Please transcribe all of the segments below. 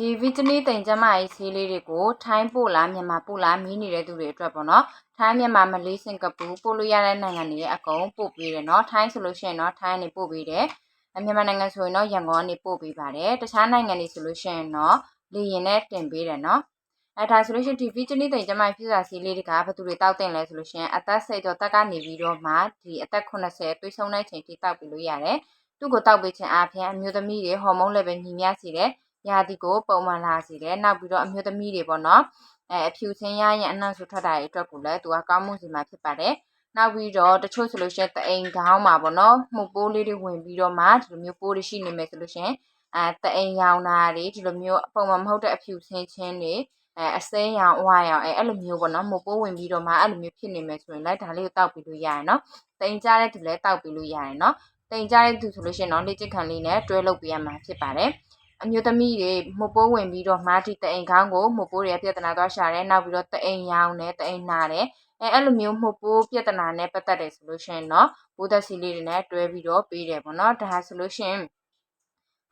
ဒီဗီဂျနီတိမ်ကျမကြီးဆေးလေးတွေကိုထိုင်းပို့လားမြန်မာပို့လားမီးနေတဲ့သူတွေအတွက်ပေါ့နော်ထိုင်းမြန်မာမလေးစင်ကာပူပို့လို့ရတဲ့နိုင်ငံတွေရဲ့အကုန်ပို့ပေးတယ်နော်ထိုင်းဆိုလို့ရှိရင်တော့ထိုင်းနေပို့ပေးတယ်အမြန်မာနိုင်ငံဆိုရင်တော့ရန်ကုန်ကနေပို့ပေးပါတယ်တခြားနိုင်ငံတွေဆိုလို့ရှိရင်တော့လေရင်နဲ့တင်ပေးတယ်နော်အဲဒါဆိုလို့ရှိရင်ဒီဗီဂျနီတိမ်ကျမကြီးဖြစ်စာဆေးလေးတွေကဘယ်သူတွေတောက်တင်လဲဆိုလို့ရှိရင်အသက်စိတ်တော့တက်ကနေပြီးတော့မှဒီအသက်80သွေးဆုံးတဲ့ချိန်ထိတောက်ပြီးလို့ရတယ်သူ့ကိုတောက်ပေးခြင်းအပြင်အမျိုးသမီးတွေဟော်မုန်း level ညီမျှစေတယ် ရာသီကိုပုံမှန်လာစေတယ်နောက်ပြီးတော့အမျိုးသမီးတွေပေါ့နော်အဲအဖြူချင်းရရင်အနှံ့ဆိုထွက်တာတွေအတွက်ကိုလည်းသူကကောင်းမှုစီမှာဖြစ်ပါတယ်နောက်ပြီးတော့တချို့ဆိုလို့ရှိရင်တအိမ်ခေါင်းမှာပေါ့နော်မှုတ်ပိုးလေးတွေဝင်ပြီးတော့မှဒီလိုမျိုးပိုးတွေရှိနေမယ်ဆိုလို့ရှိရင်အဲတအိမ်ရောင်တာတွေဒီလိုမျိုးပုံမှန်မဟုတ်တဲ့အဖြူချင်းချင်းတွေအဲအစိမ်းရောင်အဝါရောင်အဲအဲ့လိုမျိုးပေါ့နော်မှုတ်ပိုးဝင်ပြီးတော့မှအဲ့လိုမျိုးဖြစ်နေမယ်ဆိုရင်လည်းဒါလေးကိုတောက်ပြီးလို့ရတယ်နော်တိမ်ကြတဲ့သူလည်းတောက်ပြီးလို့ရတယ်နော်တိမ်ကြတဲ့သူဆိုလို့ရှိရင်တော့လေ့ကျင့်ခံလေးနဲ့တွဲလုပ်ပေးရမှာဖြစ်ပါတယ် အမျိုးသမီးတွေမပိုးဝင်ပြီးတော့မာတီတအိမ်ခေါင်းကိုမပိုးတွေပြဿနာသွားရှာတယ်နောက်ပြီးတော့တအိမ်ရောင်းတယ်တအိမ်နာတယ်အဲအဲ့လိုမျိုးမပိုးပြဿနာနဲ့ပတ်သက်တယ်ဆိုလို့ရှိရင်တော့ဘိုးသက်စီလေးတွေနဲ့တွဲပြီးတော့ပေးတယ်ပေါ့နော်ဒါဆိုလို့ရှိရင်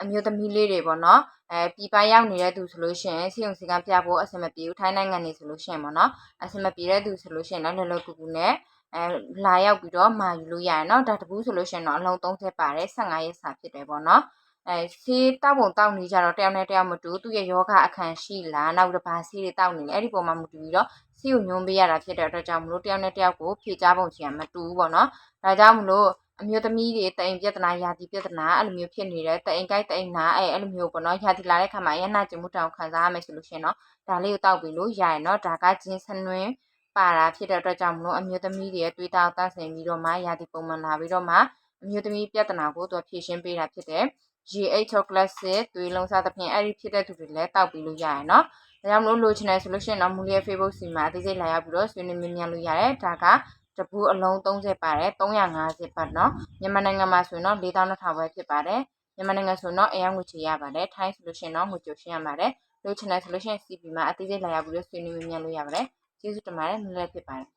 အမျိုးသမီးလေးတွေပေါ့နော်အဲပြည်ပရောက်နေတဲ့သူဆိုလို့ရှိရင်စီယုံစီကပြဖို့အဆင်မပြေဘူးထိုင်းနိုင်ငံနေဆိုလို့ရှိရင်ပေါ့နော်အဆင်မပြေတဲ့သူဆိုလို့ရှိရင်လည်းလောလောကူကူနဲ့အဲလာရောက်ပြီးတော့မာယူလို့ရရနော်ဒါတပူးဆိုလို့ရှိရင်တော့အလုံး30ပါတယ်15ရက်စာဖြစ်တယ်ပေါ့နော် အဲဆေးတောက်ပုံတောက်နေကြတော့တယောက်နဲ့တယောက်မတူသူ့ရဲ့ယောဂအခန့်ရှိလားနောက်ပြီးတော့ဘာဆေးတွေတောက်နေလဲအဲ့ဒီပုံမှာမတူပြီးတော့ဆေးကိုညွှန်းပေးရတာဖြစ်တဲ့အတွက်ကြောင့်မလို့တယောက်နဲ့တယောက်ကိုဖြေချပုံချင်မတူဘူးပေါ့နော်ဒါကြောင့်မလို့အမျိုးသမီးတွေတိုင်ပြဿနာယာတိပြဿနာအဲ့လိုမျိုးဖြစ်နေတဲ့တိုင်ကိုက်တိုင်နာအဲ့အဲ့လိုမျိုးပေါ့နော်ယာတိလာတဲ့ခါမှာရနာကျမှုတောင်ခံစားရမယ်ဆိုလို့ရှိရင်တော့ဒါလေးကိုတောက်ပြီးလို့ရရင်တော့ဒါကဂျင်းဆနွင်းပါတာဖြစ်တဲ့အတွက်ကြောင့်မလို့အမျိုးသမီးတွေရဲ့တွေးတောက်တတ်ဆင်ပြီးတော့မှယာတိပုံမှန်လာပြီးတော့မှအမျိုးသမီးပြဿနာကိုသူဖြေရှင်းပေးတာဖြစ်တယ် GH chocolate စစ်သွေးလုံးစားသဖြင့်အဲ့ဒီဖြစ်တဲ့သူတွေလည်းတောက်ပြီးလို့ရရယ်နော်။ဒါကြောင့်မလို့လိုချင်တယ်ဆိုလို့ရှိရင်တော့မူလီရဲ့ Facebook စီမှာအသေးစိတ်လာရောက်ပြီးတော့ဆွေးနွေးမြင်မြန်လို့ရတယ်။ဒါကတပူအလုံး30ပါတယ်350ဘတ်နော်။မြန်မာနိုင်ငံမှာဆိုရင်တော့4200ပဲဖြစ်ပါတယ်။မြန်မာနိုင်ငံဆိုရင်တော့အရင်ငွေချေရပါတယ်။ထိုင်းဆိုလို့ရှိရင်တော့ငွေကြိုရှင်းရပါတယ်။လိုချင်တယ်ဆိုလို့ရှိရင် CP မှာအသေးစိတ်လာရောက်ပြီးတော့ဆွေးနွေးမြင်မြန်လို့ရပါတယ်။ကျေးဇူးတင်ပါတယ်နည်းလည်းဖြစ်ပါတယ်